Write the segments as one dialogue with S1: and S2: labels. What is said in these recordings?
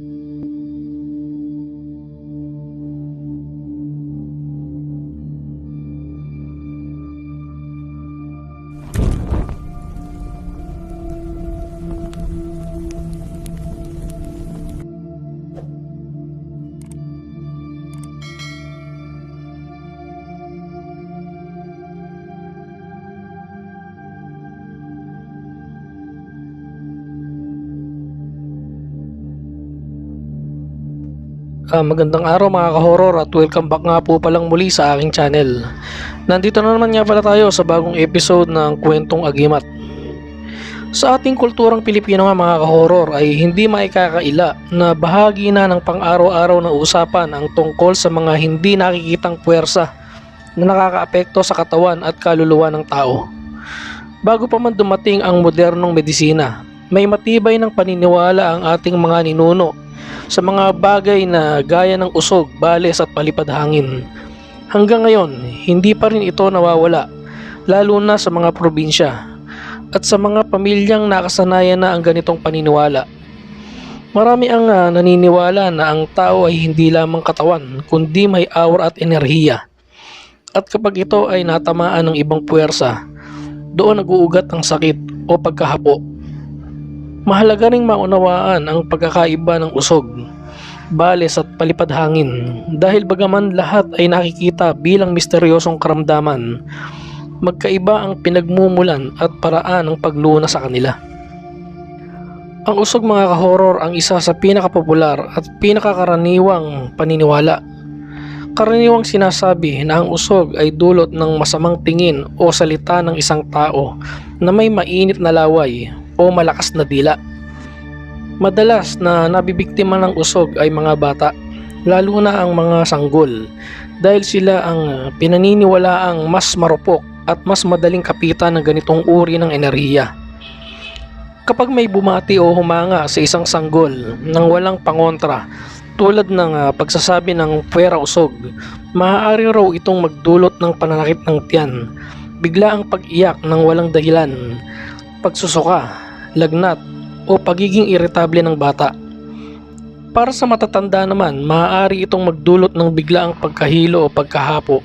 S1: Mm. Ah, magandang araw mga ka-horror at welcome back nga po palang muli sa aking channel. Nandito na naman nga pala tayo sa bagong episode ng Kwentong Agimat. Sa ating kulturang Pilipino nga mga ka-horror ay hindi maikakaila na bahagi na ng pang-araw-araw na usapan ang tungkol sa mga hindi nakikitang puwersa na nakakaapekto sa katawan at kaluluwa ng tao. Bago pa man dumating ang modernong medisina, may matibay ng paniniwala ang ating mga ninuno sa mga bagay na gaya ng usog, bales at palipad hangin. Hanggang ngayon, hindi pa rin ito nawawala, lalo na sa mga probinsya at sa mga pamilyang nakasanayan na ang ganitong paniniwala. Marami ang ah, naniniwala na ang tao ay hindi lamang katawan, kundi may aura at enerhiya. At kapag ito ay natamaan ng ibang puwersa, doon nag-uugat ang sakit o pagkahapo. Mahalaga ring maunawaan ang pagkakaiba ng usog, bales at palipad hangin dahil bagaman lahat ay nakikita bilang misteryosong karamdaman, magkaiba ang pinagmumulan at paraan ng pagluna sa kanila. Ang usog mga kahoror ang isa sa pinakapopular at pinakakaraniwang paniniwala. Karaniwang sinasabi na ang usog ay dulot ng masamang tingin o salita ng isang tao na may mainit na laway o malakas na dila. Madalas na nabibiktima ng usog ay mga bata, lalo na ang mga sanggol dahil sila ang pinaniniwalaang mas marupok at mas madaling kapitan ng ganitong uri ng enerhiya. Kapag may bumati o humanga sa isang sanggol nang walang pangontra tulad ng ah, pagsasabi ng puwera usog, maaari raw itong magdulot ng pananakit ng tiyan, bigla ang pag-iyak ng walang dahilan, pagsusuka, lagnat, o pagiging iritable ng bata. Para sa matatanda naman, maaari itong magdulot ng biglaang pagkahilo o pagkahapo.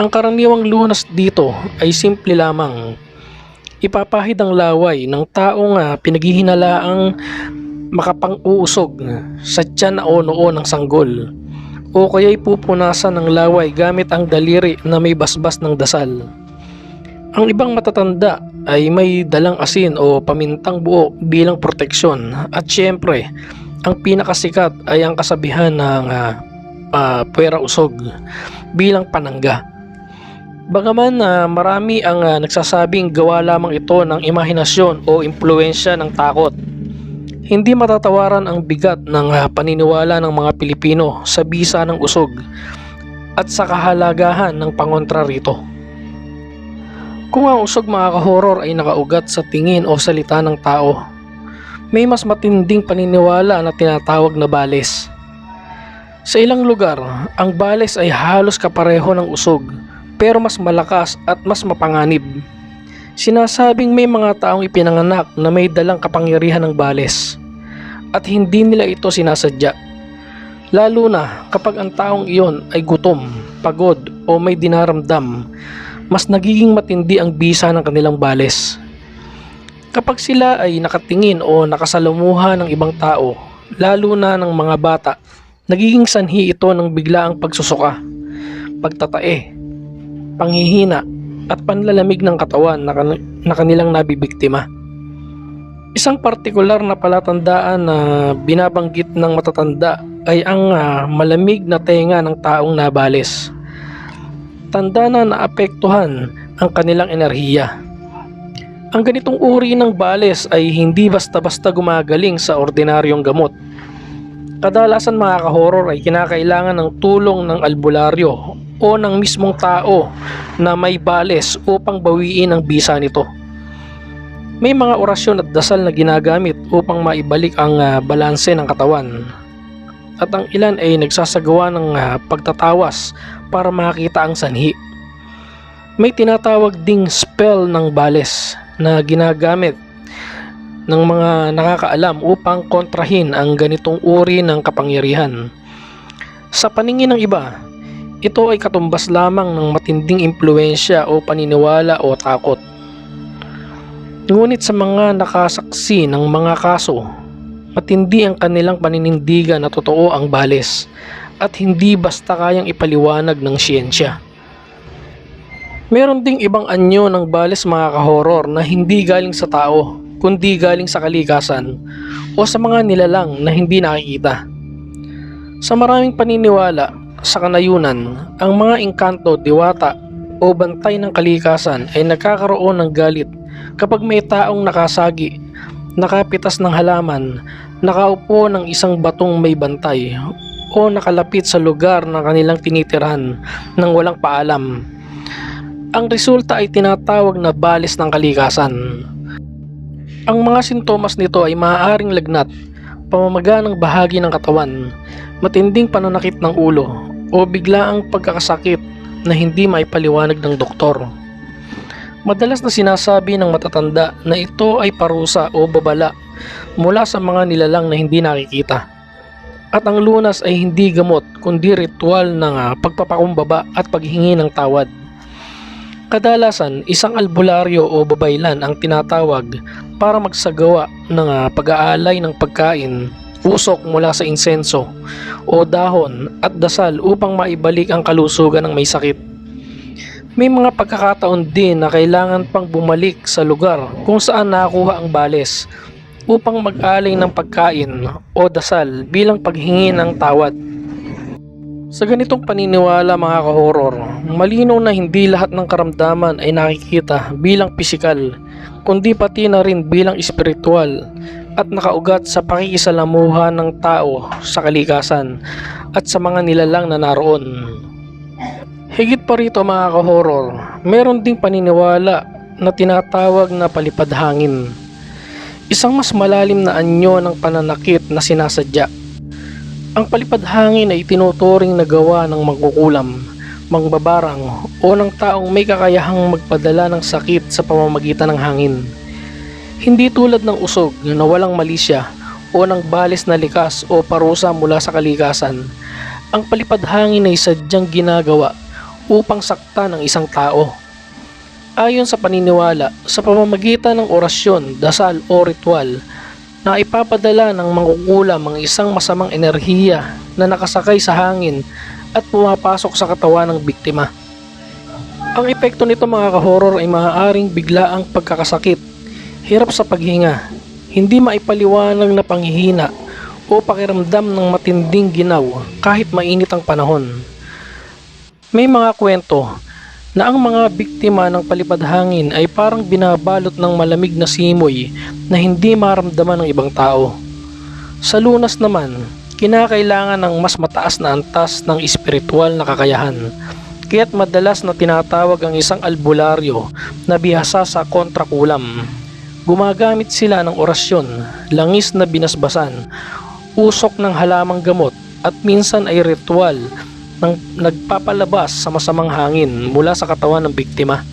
S1: Ang karaniwang lunas dito ay simple lamang. Ipapahid ang laway ng taong uh, pinaghihinalaang makapang-uusog sa tiyan o noo ng sanggol o kaya'y pupunasan ng laway gamit ang daliri na may basbas ng dasal. Ang ibang matatanda ay may dalang asin o pamintang buo bilang proteksyon at syempre ang pinakasikat ay ang kasabihan ng uh, uh, puwera usog bilang panangga. Bagaman na marami ang uh, nagsasabing gawa lamang ito ng imahinasyon o impluensya ng takot. Hindi matatawaran ang bigat ng uh, paniniwala ng mga Pilipino sa bisa ng usog at sa kahalagahan ng pangontra rito. Kung ang usog mga kahoror ay nakaugat sa tingin o salita ng tao, may mas matinding paniniwala na tinatawag na bales. Sa ilang lugar, ang bales ay halos kapareho ng usog pero mas malakas at mas mapanganib. Sinasabing may mga taong ipinanganak na may dalang kapangyarihan ng bales at hindi nila ito sinasadya. Lalo na kapag ang taong iyon ay gutom, pagod o may dinaramdam mas nagiging matindi ang bisa ng kanilang bales. Kapag sila ay nakatingin o nakasalamuha ng ibang tao, lalo na ng mga bata, nagiging sanhi ito ng biglaang pagsusuka, pagtatae, panghihina, at panlalamig ng katawan na, kan- na kanilang nabibiktima. Isang partikular na palatandaan na binabanggit ng matatanda ay ang ah, malamig na tenga ng taong nabales tanda na naapektuhan ang kanilang enerhiya. Ang ganitong uri ng bales ay hindi basta-basta gumagaling sa ordinaryong gamot. Kadalasan mga kahoror ay kinakailangan ng tulong ng albularyo o ng mismong tao na may bales upang bawiin ang bisa nito. May mga orasyon at dasal na ginagamit upang maibalik ang ah, balanse ng katawan. At ang ilan ay nagsasagawa ng ah, pagtatawas para makita ang sanhi. May tinatawag ding spell ng bales na ginagamit ng mga nakakaalam upang kontrahin ang ganitong uri ng kapangyarihan. Sa paningin ng iba, ito ay katumbas lamang ng matinding impluensya o paniniwala o takot. Ngunit sa mga nakasaksi ng mga kaso, matindi ang kanilang paninindigan na totoo ang bales at hindi basta kayang ipaliwanag ng siyensya. Meron ding ibang anyo ng bales mga kahoror na hindi galing sa tao, kundi galing sa kalikasan o sa mga nilalang na hindi nakikita. Sa maraming paniniwala, sa kanayunan, ang mga engkanto, diwata o bantay ng kalikasan ay nagkakaroon ng galit kapag may taong nakasagi, nakapitas ng halaman, nakaupo ng isang batong may bantay o nakalapit sa lugar na kanilang tinitirhan nang walang paalam. Ang resulta ay tinatawag na balis ng kalikasan. Ang mga sintomas nito ay maaaring lagnat, pamamaga ng bahagi ng katawan, matinding pananakit ng ulo, o biglaang pagkakasakit na hindi maipaliwanag ng doktor. Madalas na sinasabi ng matatanda na ito ay parusa o babala mula sa mga nilalang na hindi nakikita. At ang lunas ay hindi gamot kundi ritual ng ah, pagpapakumbaba at paghingi ng tawad. Kadalasan, isang albularyo o babaylan ang tinatawag para magsagawa ng ah, pag-aalay ng pagkain, usok mula sa insenso o dahon at dasal upang maibalik ang kalusugan ng may sakit. May mga pagkakataon din na kailangan pang bumalik sa lugar kung saan nakuha ang bales upang mag-alay ng pagkain o dasal bilang paghingi ng tawad. Sa ganitong paniniwala mga kahoror, malinaw na hindi lahat ng karamdaman ay nakikita bilang pisikal, kundi pati na rin bilang espiritual at nakaugat sa pakikisalamuha ng tao sa kalikasan at sa mga nilalang na naroon. Higit pa rito mga kahoror, meron ding paniniwala na tinatawag na palipad hangin. Isang mas malalim na anyo ng pananakit na sinasadya. Ang palipad hangin ay tinuturing na gawa ng mangkukulam, mangbabarang o ng taong may kakayahang magpadala ng sakit sa pamamagitan ng hangin. Hindi tulad ng usog na walang malisya o ng balis na likas o parusa mula sa kalikasan. Ang palipad hangin ay sadyang ginagawa upang sakta ng isang tao. Ayon sa paniniwala, sa pamamagitan ng orasyon, dasal o ritual, na ipapadala ng mangkukulam ang isang masamang enerhiya na nakasakay sa hangin at pumapasok sa katawan ng biktima. Ang epekto nito mga kahoror ay maaaring biglaang pagkakasakit, hirap sa paghinga, hindi maipaliwanag na panghihina o pakiramdam ng matinding ginaw kahit mainit ang panahon. May mga kwento na ang mga biktima ng palipad hangin ay parang binabalot ng malamig na simoy na hindi maramdaman ng ibang tao. Sa lunas naman, kinakailangan ng mas mataas na antas ng espiritual na kakayahan. Kaya't madalas na tinatawag ang isang albularyo na bihasa sa kontrakulam. Gumagamit sila ng orasyon, langis na binasbasan, usok ng halamang gamot at minsan ay ritual nagpapalabas sa masamang hangin mula sa katawan ng biktima.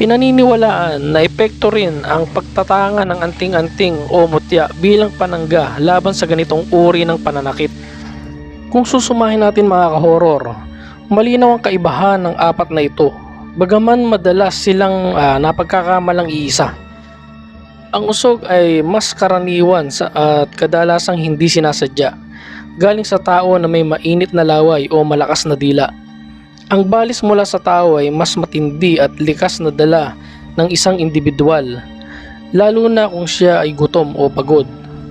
S1: Pinaniniwalaan na epekto rin ang pagtatanga ng anting-anting o mutya bilang panangga laban sa ganitong uri ng pananakit. Kung susumahin natin mga kahoror, malinaw ang kaibahan ng apat na ito, bagaman madalas silang uh, napagkakamalang iisa. Ang usog ay mas karaniwan sa, at kadalasang hindi sinasadya galing sa tao na may mainit na laway o malakas na dila. Ang balis mula sa tao ay mas matindi at likas na dala ng isang individual, lalo na kung siya ay gutom o pagod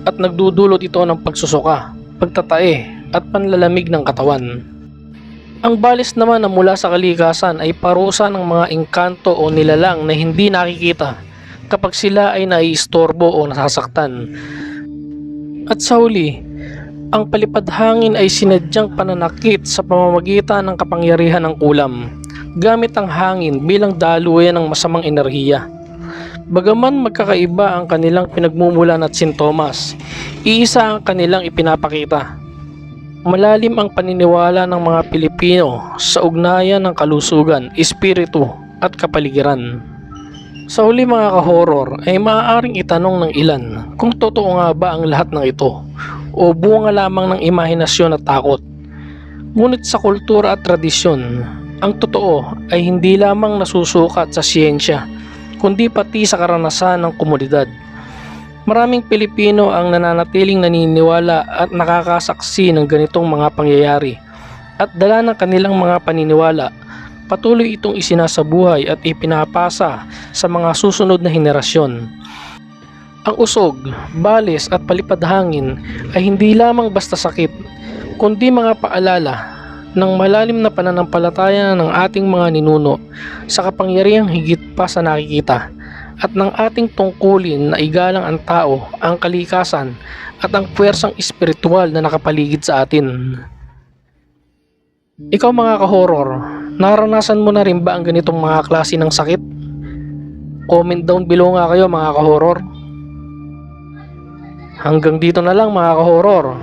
S1: at nagdudulot ito ng pagsusuka, pagtatae at panlalamig ng katawan. Ang balis naman na mula sa kalikasan ay parusa ng mga engkanto o nilalang na hindi nakikita kapag sila ay naiistorbo o nasasaktan. At sa huli, ang palipad hangin ay sinadyang pananakit sa pamamagitan ng kapangyarihan ng kulam, gamit ang hangin bilang daluyan ng masamang enerhiya. Bagaman magkakaiba ang kanilang pinagmumulan at sintomas, iisa ang kanilang ipinapakita. Malalim ang paniniwala ng mga Pilipino sa ugnayan ng kalusugan, espiritu at kapaligiran. Sa huli mga ka-horror ay maaaring itanong ng ilan kung totoo nga ba ang lahat ng ito o bunga lamang ng imahinasyon at takot. Ngunit sa kultura at tradisyon, ang totoo ay hindi lamang nasusukat sa siyensya kundi pati sa karanasan ng komunidad. Maraming Pilipino ang nananatiling naniniwala at nakakasaksi ng ganitong mga pangyayari at dala ng kanilang mga paniniwala patuloy itong isinasabuhay at ipinapasa sa mga susunod na henerasyon. Ang usog, balis at palipad hangin ay hindi lamang basta sakit, kundi mga paalala ng malalim na pananampalataya ng ating mga ninuno sa kapangyarihang higit pa sa nakikita at ng ating tungkulin na igalang ang tao, ang kalikasan at ang puwersang espiritual na nakapaligid sa atin. Ikaw mga ka-horror, naranasan mo na rin ba ang ganitong mga klase ng sakit? Comment down below nga kayo mga ka-horror. Hanggang dito na lang mga ka-horror.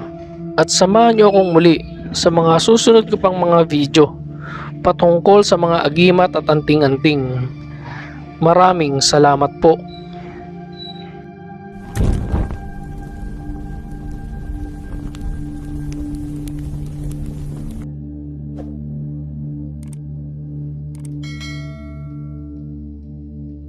S1: At samahan niyo akong muli sa mga susunod ko pang mga video patungkol sa mga agimat at anting-anting. Maraming salamat po.